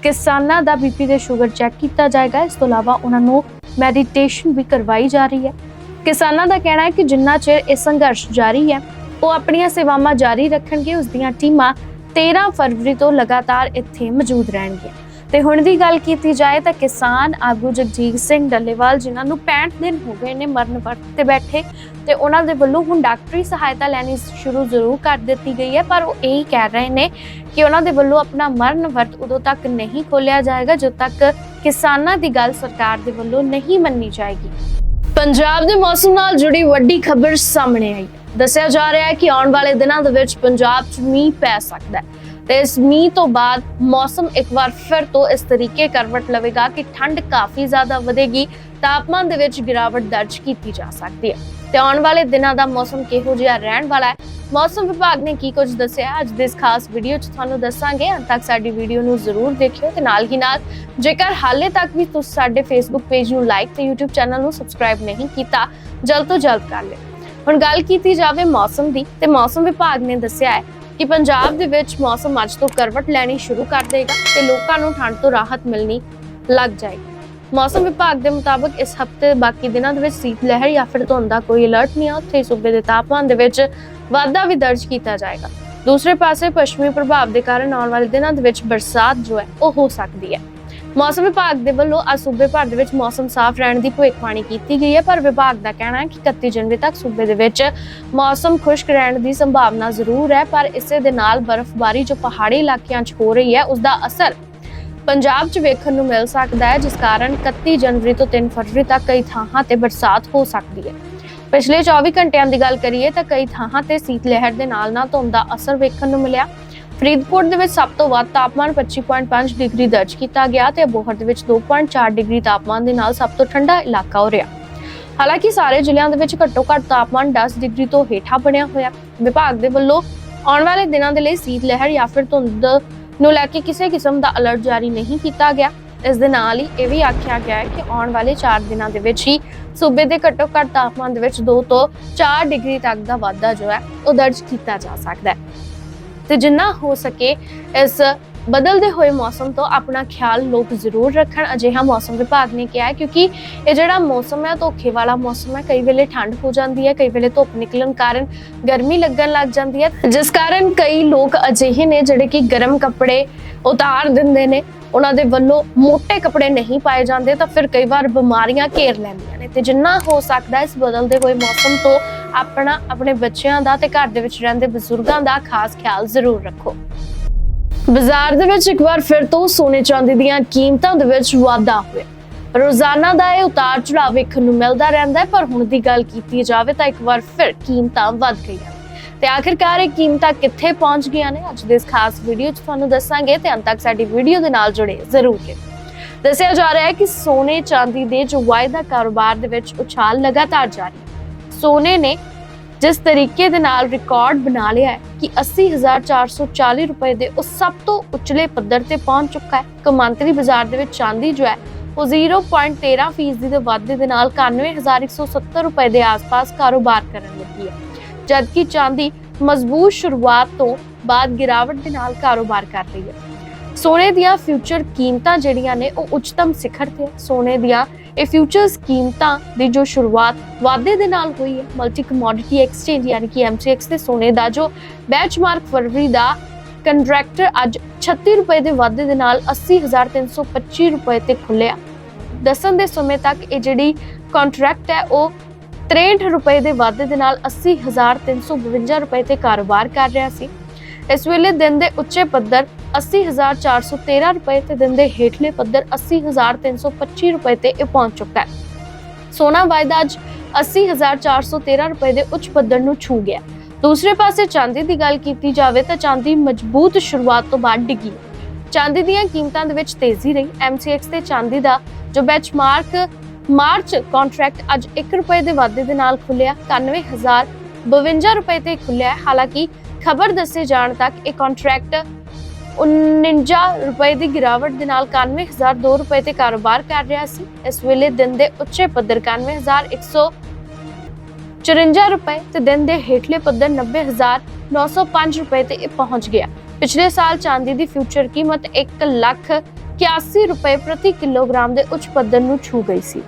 ਕਿਸਾਨਾਂ ਦਾ ਬੀਪੀ ਤੇ ਸ਼ੂਗਰ ਚੈੱਕ ਕੀਤਾ ਜਾਏਗਾ। ਇਸ ਤੋਂ ਇਲਾਵਾ ਉਹਨਾਂ ਨੂੰ ਮੈਡੀਟੇਸ਼ਨ ਵੀ ਕਰਵਾਈ ਜਾ ਰਹੀ ਹੈ। ਕਿਸਾਨਾਂ ਦਾ ਕਹਿਣਾ ਹੈ ਕਿ ਜਿੰਨਾ ਚਿਰ ਇਹ ਸੰਘਰਸ਼ ਜਾਰੀ ਹੈ, ਉਹ ਆਪਣੀਆਂ ਸੇਵਾਵਾਂ ਜਾਰੀ ਰੱਖਣਗੇ। ਉਸ ਦੀਆਂ ਟੀਮਾਂ 13 ਫਰਵਰੀ ਤੋਂ ਲਗਾਤਾਰ ਇੱਥੇ ਮੌਜੂਦ ਰਹਿਣਗੀਆਂ। ਤੇ ਹੁਣ ਦੀ ਗੱਲ ਕੀਤੀ ਜਾਏ ਤਾਂ ਕਿਸਾਨ ਆਗੂ ਜਗਜੀਤ ਸਿੰਘ ਡੱਲੇਵਾਲ ਜਿਨ੍ਹਾਂ ਨੂੰ 65 ਦਿਨ ਹੋ ਗਏ ਨੇ ਮਰਨ ਵਰਤ ਤੇ ਬੈਠੇ ਤੇ ਉਹਨਾਂ ਦੇ ਵੱਲੋਂ ਹੁਣ ਡਾਕਟਰੀ ਸਹਾਇਤਾ ਲੈਣੀ ਸ਼ੁਰੂ ਜ਼ਰੂਰ ਕਰ ਦਿੱਤੀ ਗਈ ਹੈ, ਪਰ ਉਹ ਇਹੀ ਕਹਿ ਰਹੇ ਨੇ ਕਿ ਉਹਨਾਂ ਦੇ ਵੱਲੋਂ ਆਪਣਾ ਮਰਨ ਵਰਤ ਉਦੋਂ ਤੱਕ ਨਹੀਂ ਖੋਲਿਆ ਜਾਏਗਾ ਜਦੋਂ ਤੱਕ ਕਿਸਾਨਾਂ ਦੀ ਗੱਲ ਸਰਕਾਰ ਦੇ ਵੱਲੋਂ ਨਹੀਂ ਮੰਨੀ ਜਾਏਗੀ। ਪੰਜਾਬ ਦੇ ਮੌਸਮ ਨਾਲ ਜੁੜੀ ਵੱਡੀ ਖਬਰ ਸਾਹਮਣੇ ਆਈ। ਦੱਸਿਆ ਜਾ ਰਿਹਾ ਹੈ ਕਿ ਆਉਣ ਵਾਲੇ ਦਿਨਾਂ ਦੇ ਵਿੱਚ ਪੰਜਾਬ 'ਚ ਮੀਂਹ ਪੈ ਸਕਦਾ ਹੈ। ਤੇ ਇਸ ਮੀਂਹ ਤੋਂ ਬਾਅਦ ਮੌਸਮ ਇੱਕ ਵਾਰ ਫਿਰ ਤੋਂ ਇਸ ਤਰੀਕੇ ਕਰਵਟ ਲਵੇਗਾ ਕਿ ਠੰਡ ਕਾਫੀ ਜ਼ਿਆਦਾ ਵਧੇਗੀ, ਤਾਪਮਾਨ ਦੇ ਵਿੱਚ ਗਿਰਾਵਟ ਦਰਜ ਕੀਤੀ ਜਾ ਸਕਦੀ ਹੈ। ਤੇ ਆਉਣ ਵਾਲੇ ਦਿਨਾਂ ਦਾ ਮੌਸਮ ਕਿਹੋ ਜਿਹਾ ਰਹਿਣ ਵਾਲਾ ਹੈ? ਮੌਸਮ ਵਿਭਾਗ ਨੇ ਕੀ ਕੁਝ ਦੱਸਿਆ ਅੱਜ ਦੇ ਇਸ ਖਾਸ ਵੀਡੀਓ 'ਚ ਤੁਹਾਨੂੰ ਦੱਸਾਂਗੇ। ਅੰਤ ਤੱਕ ਸਾਡੀ ਵੀਡੀਓ ਨੂੰ ਜ਼ਰੂਰ ਦੇਖਿਓ ਤੇ ਨਾਲ ਹੀ ਨਾਲ ਜੇਕਰ ਹਾਲੇ ਤੱਕ ਵੀ ਤੁਸੀਂ ਸਾਡੇ ਫੇਸਬੁੱਕ ਪੇਜ ਨੂੰ ਲਾਈਕ ਤੇ YouTube ਚੈਨਲ ਨੂੰ ਸਬਸਕ੍ਰਾਈਬ ਨਹੀਂ ਕੀਤਾ, ਜਲਦ ਤੋਂ ਜਲਦ ਕਰ ਲਿਓ। ਹੁਣ ਗੱਲ ਕੀਤੀ ਜਾਵੇ ਮੌਸਮ ਦੀ ਤੇ ਮੌਸਮ ਵਿਭਾਗ ਨੇ ਦੱਸਿਆ ਹੈ ਕਿ ਪੰਜਾਬ ਦੇ ਵਿੱਚ ਮੌਸਮ ਅੱਜ ਤੋਂ ਕਰਵਟ ਲੈਣੀ ਸ਼ੁਰੂ ਕਰ ਦੇਗਾ ਤੇ ਲੋਕਾਂ ਨੂੰ ਠੰਡ ਤੋਂ ਰਾਹਤ ਮਿਲਣੀ ਲੱਗ ਜਾਏਗੀ। ਮੌਸਮ ਵਿਭਾਗ ਦੇ ਮੁਤਾਬਕ ਇਸ ਹਫ਼ਤੇ ਬਾਕੀ ਦਿਨਾਂ ਦੇ ਵਿੱਚ ਸੀਤ ਲਹਿਰ ਜਾਂ ਫਿਰ ਧੁੰਦ ਦਾ ਕੋਈ ਅਲਰਟ ਨਹੀਂ ਆ। ਉੱਥੇ ਸੂਬੇ ਦੇ ਤਾਪਮਾਨ ਦੇ ਵਿੱਚ ਵਾਧਾ ਵੀ ਦਰਜ ਕੀਤਾ ਜਾਏਗਾ। ਦੂਸਰੇ ਪਾਸੇ ਪੱਛਮੀ ਪ੍ਰਭਾਵ ਦੇ ਕਾਰਨ ਆਉਣ ਵਾਲੇ ਦਿਨਾਂ ਦੇ ਵਿੱਚ ਬਰਸਾਤ ਜੋ ਹੈ, ਉਹ ਹੋ ਸਕਦੀ ਹੈ। ਮੌਸਮ ਵਿਭਾਗ ਦੇ ਵੱਲੋਂ ਅੱਜ ਸੂਬੇ ਭਰ ਦੇ ਵਿੱਚ ਮੌਸਮ ਸਾਫ਼ ਰਹਿਣ ਦੀ ਭਵਿੱਖਬਾਣੀ ਕੀਤੀ ਗਈ ਹੈ, ਪਰ ਵਿਭਾਗ ਦਾ ਕਹਿਣਾ ਹੈ ਕਿ 31 ਜਨਵਰੀ ਤੱਕ ਸੂਬੇ ਦੇ ਵਿੱਚ ਮੌਸਮ ਖੁਸ਼ਕ ਰਹਿਣ ਦੀ ਸੰਭਾਵਨਾ ਜ਼ਰੂਰ ਹੈ, ਪਰ ਇਸੇ ਦੇ ਨਾਲ ਬਰਫ਼ਬਾਰੀ ਜੋ ਪਹਾੜੀ ਇਲਾਕਿਆਂ 'ਚ ਹੋ ਰਹੀ ਹੈ ਉਸ ਦਾ ਅਸਰ ਪੰਜਾਬ 'ਚ ਵੇਖਣ ਨੂੰ ਮਿਲ ਸਕਦਾ ਹੈ, ਜਿਸ ਕਾਰਨ 31 ਜਨਵਰੀ ਤੋਂ 3 ਫਰਵਰੀ ਤੱਕ ਕਈ ਥਾਵਾਂ ਤੇ ਬਰਸਾਤ ਹੋ ਸਕਦੀ ਹੈ। ਪਿਛਲੇ 24 ਘੰਟਿਆਂ ਦੀ ਗੱਲ ਕਰੀਏ ਤਾਂ ਕਈ ਥਾਵਾਂ ਤੇ ਸੀਤ ਲਹਿਰ ਦੇ ਨਾਲ ਨਾਲ ਧੁੰਦ ਦਾ ਅਸਰ ਵੇਖਣ ਨੂੰ ਮਿਲਿਆ। ਫਰੀਦਕੋਟ ਦੇ ਵਿੱਚ ਸਭ ਤੋਂ ਵੱਧ ਤਾਪਮਾਨ 25.5 ਡਿਗਰੀ ਦਰਜ ਕੀਤਾ ਗਿਆ ਤੇ ਅਬੋਹਰ ਦੇ ਵਿੱਚ 2.4 ਡਿਗਰੀ ਤਾਪਮਾਨ ਦੇ ਨਾਲ ਸਭ ਤੋਂ ਠੰਡਾ ਇਲਾਕਾ ਹੋ ਰਿਹਾ ਹਾਲਾਂਕਿ ਸਾਰੇ ਜ਼ਿਲ੍ਹਿਆਂ ਦੇ ਵਿੱਚ ਘੱਟੋ ਘੱਟ ਤਾਪਮਾਨ 10 ਡਿਗਰੀ ਤੋਂ ਹੇਠਾਂ ਬਣਿਆ ਹੋਇਆ। ਵਿਭਾਗ ਦੇ ਵੱਲੋਂ ਆਉਣ ਵਾਲੇ ਦਿਨਾਂ ਦੇ ਲਈ ਸੀਤ ਲਹਿਰ ਜਾਂ ਫਿਰ ਧੁੰਦ ਨੂੰ ਲੈ ਕੇ ਕਿਸੇ ਕਿਸਮ ਦਾ ਅਲਰਟ ਜਾਰੀ ਨਹੀਂ ਕੀਤਾ ਗਿਆ। ਇਸ ਦੇ ਨਾਲ ਹੀ ਇਹ ਵੀ ਆਖਿਆ ਗਿਆ ਹੈ ਕਿ ਆਉਣ ਵਾਲੇ 4 ਦਿਨਾਂ ਦੇ ਵਿੱਚ ਹੀ ਸੂਬੇ ਦੇ ਘੱਟੋ ਘੱਟ ਤਾਪਮਾਨ ਦੇ ਵਿੱਚ 2 ਤੋਂ 4 ਡਿਗਰੀ ਤੱਕ ਦਾ ਵਾਧਾ ਜੋ ਹੈ, ਉਹ ਦਰਜ ਕੀਤਾ ਜਾ ਸਕਦਾ ਹੈ। ਤੇ ਜਿੰਨਾ ਹੋ ਸਕੇ ਇਸ ਬਦਲਦੇ ਹੋਏ ਮੌਸਮ ਤੋਂ ਆਪਣਾ ਖਿਆਲ ਲੋਕ ਜ਼ਰੂਰ ਰੱਖਣ। ਅਜਿਹਾ ਮੌਸਮ ਵਿਭਾਗ ਨੇ ਕਿਹਾ ਕਿਉਂਕਿ ਇਹ ਜਿਹੜਾ ਮੌਸਮ ਹੈ, ਧੋਖੇ ਵਾਲਾ ਮੌਸਮ ਹੈ। ਕਈ ਵੇਲੇ ਠੰਡ ਹੋ ਜਾਂਦੀ ਹੈ, ਕਈ ਵੇਲੇ ਧੁੱਪ ਨਿਕਲਣ ਕਾਰਨ ਗਰਮੀ ਲੱਗਣ ਲੱਗ ਜਾਂਦੀ ਹੈ। ਜਿਸ ਕਾਰਨ ਕਈ ਲੋਕ ਅਜਿਹੇ ਨੇ ਜਿਹੜੇ ਕਿ ਗਰਮ ਕੱਪੜੇ ਉਤਾਰ ਦਿੰਦੇ ਨੇ। ਉਹਨਾਂ ਦੇ ਵੱਲੋਂ ਮੋٹے ਕੱਪੜੇ ਨਹੀਂ ਪਾਏ ਜਾਂਦੇ ਤਾਂ ਫਿਰ ਕਈ ਵਾਰ ਬਿਮਾਰੀਆਂ ਘੇਰ ਲੈਂਦੀਆਂ ਨੇ। ਤੇ ਜਿੰਨਾ ਹੋ ਸਕਦਾ ਇਸ ਬਦਲਦੇ ਹੋਏ ਮੌਸਮ ਤੋਂ ਆਪਣਾ, ਆਪਣੇ ਬੱਚਿਆਂ ਦਾ ਤੇ ਘਰ ਦੇ ਵਿੱਚ ਰਹਿੰਦੇ ਬਜ਼ੁਰਗਾਂ ਦਾ ਖਾਸ ਖਿਆਲ ਜ਼ਰੂਰ ਰੱਖੋ। ਬਾਜ਼ਾਰ ਦੇ ਵਿੱਚ ਇੱਕ ਵਾਰ ਫਿਰ ਤੋਂ ਸੋਨੇ ਚਾਂਦੀ ਦੀਆਂ ਕੀਮਤਾਂ ਦੇ ਵਿੱਚ ਵਾਧਾ ਹੋਇਆ। ਰੋਜ਼ਾਨਾ ਦਾ ਇਹ ਉਤਾਰ ਚੜਾਅ ਵੇਖਣ ਨੂੰ ਮਿਲਦਾ ਰਹਿੰਦਾ ਹੈ, ਪਰ ਹੁਣ ਦੀ ਗੱਲ ਕੀਤੀ ਜਾਵੇ ਤਾਂ ਇੱਕ ਵਾਰ ਫਿਰ ਕੀਮਤਾਂ ਵੱਧ ਗਈਆਂ। ਤੇ ਆਖਿਰਕਾਰ ਇਹ ਕੀਮਤਾਂ ਕਿੱਥੇ ਪਹੁੰਚ ਗਈਆਂ ਨੇ, ਅੱਜ ਦੇ ਇਸ ਖਾਸ ਵੀਡੀਓ 'ਚ ਤੁਹਾਨੂੰ ਦੱਸਾਂਗੇ ਤੇ ਅੰਤ ਤੱਕ ਸਾਡੀ ਵੀਡੀਓ ਦੇ ਨਾਲ ਜੁੜੇ ਜ਼ਰੂਰ ਰਹੋ। ਦੱਸਿਆ ਜਾ ਰਿਹਾ ਹੈ ਕਿ ਸੋਨੇ ਚਾਂਦੀ ਦੇ ਜੋ ਵਾਅਦਾ ਕਾਰੋਬਾਰ ਦੇ ਵਿੱਚ ਉਛਾਲ ਲਗਾਤਾਰ ਜਾਰੀ ਸੋਨੇ ਨੇ ਜਿਸ ਤਰੀਕੇ ਦੇ ਨਾਲ ਰਿਕਾਰਡ ਬਣਾ ਲਿਆ ਹੈ ਕਿ 80440 ਰੁਪਏ ਦੇ ਉਹ ਸਭ ਤੋਂ ਉਚਲੇ ਪੱਧਰ ਤੇ ਪਹੁੰਚ ਚੁੱਕਾ ਹੈ। ਕਮਾਂਤਰੀ ਬਾਜ਼ਾਰ ਦੇ ਵਿੱਚ ਚਾਂਦੀ ਜੋ ਹੈ, ਉਹ 0.13% ਫੀਸਦੀ ਦੇ ਵਾਧੇ ਦੇ ਨਾਲ 91170 ਰੁਪਏ ਦੇ ਆਸ-ਪਾਸ ਕਾਰੋਬਾਰ ਕਰਨ ਲੱਗੀ ਹੈ। ਜਦਕਿ ਚਾਂਦੀ ਮਜ਼ਬੂਤ ਸ਼ੁਰੂਆਤ ਤੋਂ ਬਾਅਦ ਗਿਰਾਵਟ ਦੇ ਨਾਲ ਕਾਰੋਬਾਰ ਕਰ ਰਹੀ ਹੈ। ਸੋਨੇ ਦੀਆਂ ਫਿਊਚਰ ਕੀਮਤਾਂ ਜਿਹੜੀਆਂ ਨੇ ਉਹ ਉੱਚਤਮ ਸਿਖਰ ਤੇ ਸੋਨੇ ਦੀਆਂ ਇਹ ਫਿਊਚਰਸ ਕੀਮਤਾਂ ਦੀ ਜੋ ਸ਼ੁਰੂਆਤ ਵਾਧੇ ਦੇ ਨਾਲ ਹੋਈ ਹੈ ਮਲਟੀ ਕਮੋਡਿਟੀ ਐਕਸਚੇਂਜ ਯਾਨੀ ਕਿ MCX ਤੇ ਸੋਨੇ ਦਾ, ਜੋ ਬੈਂਚਮਾਰਕ ਫਰਵਰੀ ਦਾ ਕੰਟਰੈਕਟਰ ਅੱਜ 36 ਰੁਪਏ ਦੇ ਵਾਧੇ ਦੇ ਨਾਲ 80325 ਰੁਪਏ ਤੇ ਖੁੱਲਿਆ ਦੱਸਣ ਦੇ ਸਮੇਂ ਤੱਕ ਇਹ ਜਿਹੜੀ ਕੰਟਰੈਕਟ ਹੈ, ਉਹ 63 ਰੁਪਏ ਦੇ ਵਾਧੇ ਦੇ ਨਾਲ 80352 ਰੁਪਏ ਤੇ ਕਾਰੋਬਾਰ ਕਰ ਰਿਹਾ ਸੀ। ਇਸ ਵੇਲੇ ਦਿਨ ਦੇ ਉੱਚੇ ਪੱਧਰ 80413 ਰੁਪਏ ਤੇ ਦਿਨ ਦੇ ਹੇਠਲੇ ਪੱਧਰ 80325 ਰੁਪਏ ਤੇ ਇਹ ਪਹੁੰਚ ਚੁੱਕਾ ਹੈ। ਸੋਨਾ ਵਾਅਦਾ ਅੱਜ 80413 ਰੁਪਏ ਦੇ ਉੱਚ ਪੱਧਰ ਨੂੰ ਛੂ ਗਿਆ ਦੂਸਰੇ ਪਾਸੇ ਚਾਂਦੀ ਦੀ ਗੱਲ ਕੀਤੀ ਜਾਵੇ ਤਾਂ ਚਾਂਦੀ ਮਜ਼ਬੂਤ ਸ਼ੁਰੂਆਤ ਤੋਂ ਬਾਅਦ ਡਿੱਗੀ ਚਾਂਦੀ ਦੀਆਂ ਕੀਮਤਾਂ ਦੇ ਵਿੱਚ ਤੇਜ਼ੀ ਰਹੀ। MCX ਤੇ ਚਾਂਦੀ ਦਾ ਜੋ ਬੈਂਚਮਾਰਕ ਮਾਰਚ ਕੰਟਰੈਕਟ ਅੱਜ 1 ਰੁਪਏ ਦੇ ਵਾਧੇ ਦੇ ਨਾਲ ਖੁੱਲਿਆ 91052 ਰੁਪਏ ਤੇ ਖੁੱਲਿਆ ਹਾਲਾਂਕਿ ਖਬਰ ਦੱਸੇ ਜਾਣ ਤੱਕ ਇਹ ਕੰਟਰੈਕਟ 49 ਰੁਪਏ ਦੀ ਗਿਰਾਵਟ ਦੇ ਨਾਲ 91002 ਰੁਪਏ ਤੇ ਕਾਰੋਬਾਰ ਕਰ ਰਿਹਾ ਸੀ। ਇਸ ਵੇਲੇ ਦਿਨ ਦੇ ਉੱਚੇ ਪੱਧਰ 91154 ਰੁਪਏ ਤੇ ਦਿਨ ਦੇ ਹੇਠਲੇ ਪੱਧਰ 90905 ਰੁਪਏ ਤੇ ਇਹ ਪਹੁੰਚ ਗਿਆ। ਪਿਛਲੇ ਸਾਲ ਚਾਂਦੀ ਦੀ ਫਿਊਚਰ ਕੀਮਤ 1 ਲੱਖ 81 ਰੁਪਏ ਪ੍ਰਤੀ ਕਿਲੋਗ੍ਰਾਮ ਦੇ ਉੱਚ ਪੱਧਰ ਨੂੰ ਛੂ ਗਈ ਸੀ।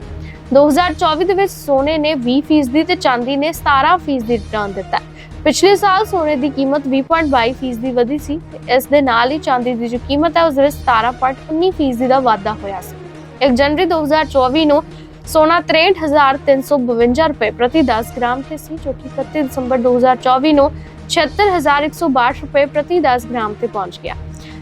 2024 ਦੇ ਵਿੱਚ ਸੋਨੇ ਨੇ 20% ਤੇ ਚਾਂਦੀ ਨੇ 17% ਦੀ ਰਿਟਰਨ ਦਿੱਤਾ। ਪਿਛਲੇ ਸਾਲ ਸੋਨੇ ਦੀ ਕੀਮਤ 20.22 ਫੀਸਦੀ ਵਧੀ ਸੀ ਇਸ ਦੇ ਨਾਲ ਹੀ ਚਾਂਦੀ ਦੀ ਜੋ ਕੀਮਤ ਹੈ, ਉਸ ਦੇ ਵਿੱਚ 17.19 ਫੀਸਦੀ ਦਾ ਵਾਧਾ ਹੋਇਆ ਸੀ। 1 ਜਨਵਰੀ 2024 ਨੂੰ ਸੋਨਾ 63352 ਰੁਪਏ ਪ੍ਰਤੀ 10 ਗ੍ਰਾਮ ਤੇ ਸੀ, ਜੋ ਕਿ 31 ਦਸੰਬਰ 2024 ਨੂੰ 76162 ਰੁਪਏ ਪ੍ਰਤੀ 10 ਗ੍ਰਾਮ ਤੇ ਪਹੁੰਚ ਗਿਆ।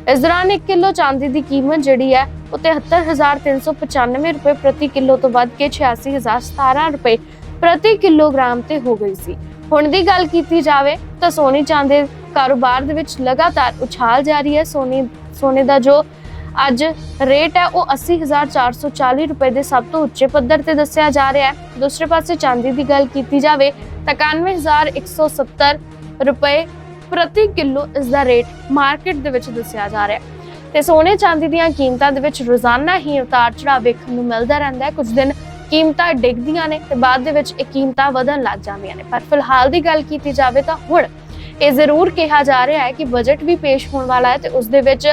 ਇਸ ਦੌਰਾਨ 1 ਕਿਲੋ ਚਾਂਦੀ ਦੀ ਕੀਮਤ ਜਿਹੜੀ ਹੈ, ਉਹ 73395 ਰੁਪਏ ਪ੍ਰਤੀ ਕਿਲੋ ਤੋਂ ਵੱਧ ਕੇ 86017 ਰੁਪਏ ਪ੍ਰਤੀ ਕਿਲੋਗ੍ਰਾਮ ਤੇ ਹੋ ਗਈ ਸੀ। ਹੁਣ ਦੀ ਗੱਲ ਕੀਤੀ ਜਾਵੇ ਤਾਂ ਸੋਨੇ ਚਾਂਦੀ ਕਾਰੋਬਾਰ ਦੇ ਵਿੱਚ ਲਗਾਤਾਰ ਉਛਾਲ ਜਾਰੀ ਹੈ। ਸੋਨੇ ਸੋਨੇ ਦਾ ਜੋ ਅੱਜ ਰੇਟ ਹੈ, ਉਹ 80440 ਰੁਪਏ ਦੇ ਸਭ ਤੋਂ ਉੱਚੇ ਪੱਧਰ ਤੇ ਦੱਸਿਆ ਜਾ ਰਿਹਾ ਹੈ। ਦੂਸਰੇ ਪਾਸੇ ਚਾਂਦੀ ਦੀ ਗੱਲ ਕੀਤੀ ਜਾਵੇ ਤਾਂ 91170 ਰੁਪਏ ਪ੍ਰਤੀ ਕਿਲੋ ਇਸ ਦਾ ਰੇਟ ਮਾਰਕੀਟ ਦੇ ਵਿੱਚ ਦੱਸਿਆ ਜਾ ਰਿਹਾ ਹੈ। ਤੇ ਸੋਨੇ ਚਾਂਦੀ ਦੀਆਂ ਕੀਮਤਾਂ ਦੇ ਵਿੱਚ ਰੋਜ਼ਾਨਾ ਹੀ ਉਤਾਰ ਚੜਾਅ ਵੇਖਣ ਨੂੰ ਮਿਲਦਾ ਰਹਿੰਦਾ ਹੈ। ਕੁਝ ਦਿਨ ਕੀਮਤਾਂ ਡਿੱਗਦੀਆਂ ਨੇ ਤੇ ਬਾਅਦ ਦੇ ਵਿੱਚ ਇਹ ਕੀਮਤਾਂ ਵਧਣ ਲੱਗ ਜਾਂਦੀਆਂ ਨੇ। ਪਰ ਫਿਲਹਾਲ ਦੀ ਗੱਲ ਕੀਤੀ ਜਾਵੇ ਤਾਂ ਹੁਣ ਇਹ ਜ਼ਰੂਰ ਕਿਹਾ ਜਾ ਰਿਹਾ ਹੈ ਕਿ ਬਜਟ ਵੀ ਪੇਸ਼ ਹੋਣ ਵਾਲਾ ਹੈ ਤੇ ਉਸ ਦੇ ਵਿੱਚ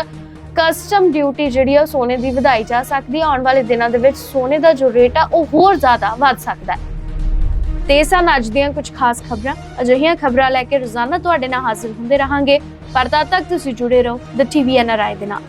ਕਸਟਮ ਡਿਊਟੀ ਜਿਹੜੀ ਹੈ ਸੋਨੇ ਦੀ ਵਧਾਈ ਜਾ ਸਕਦੀ ਹੈ ਆਉਣ ਵਾਲੇ ਦਿਨਾਂ ਦੇ ਵਿੱਚ ਸੋਨੇ ਦਾ ਜੋ ਰੇਟ ਆ, ਉਹ ਹੋਰ ਜ਼ਿਆਦਾ ਵੱਧ ਸਕਦਾ ਹੈ। ਤੇ ਸਨ ਅੱਜ ਦੀਆਂ ਕੁਝ ਖਾਸ ਖਬਰਾਂ, ਅਜਿਹੀਆਂ ਖਬਰਾਂ ਲੈ ਕੇ ਰੋਜ਼ਾਨਾ ਤੁਹਾਡੇ ਨਾਲ ਹਾਜ਼ਰ ਹੁੰਦੇ ਰਹਾਂਗੇ। ਪਰ ਤਦ ਤੱਕ ਤੁਸੀਂ ਜੁੜੇ ਰਹੋ ਦ ਟੀਵੀ ਐਨਆਰਆਈ ਦੇ ਨਾਲ।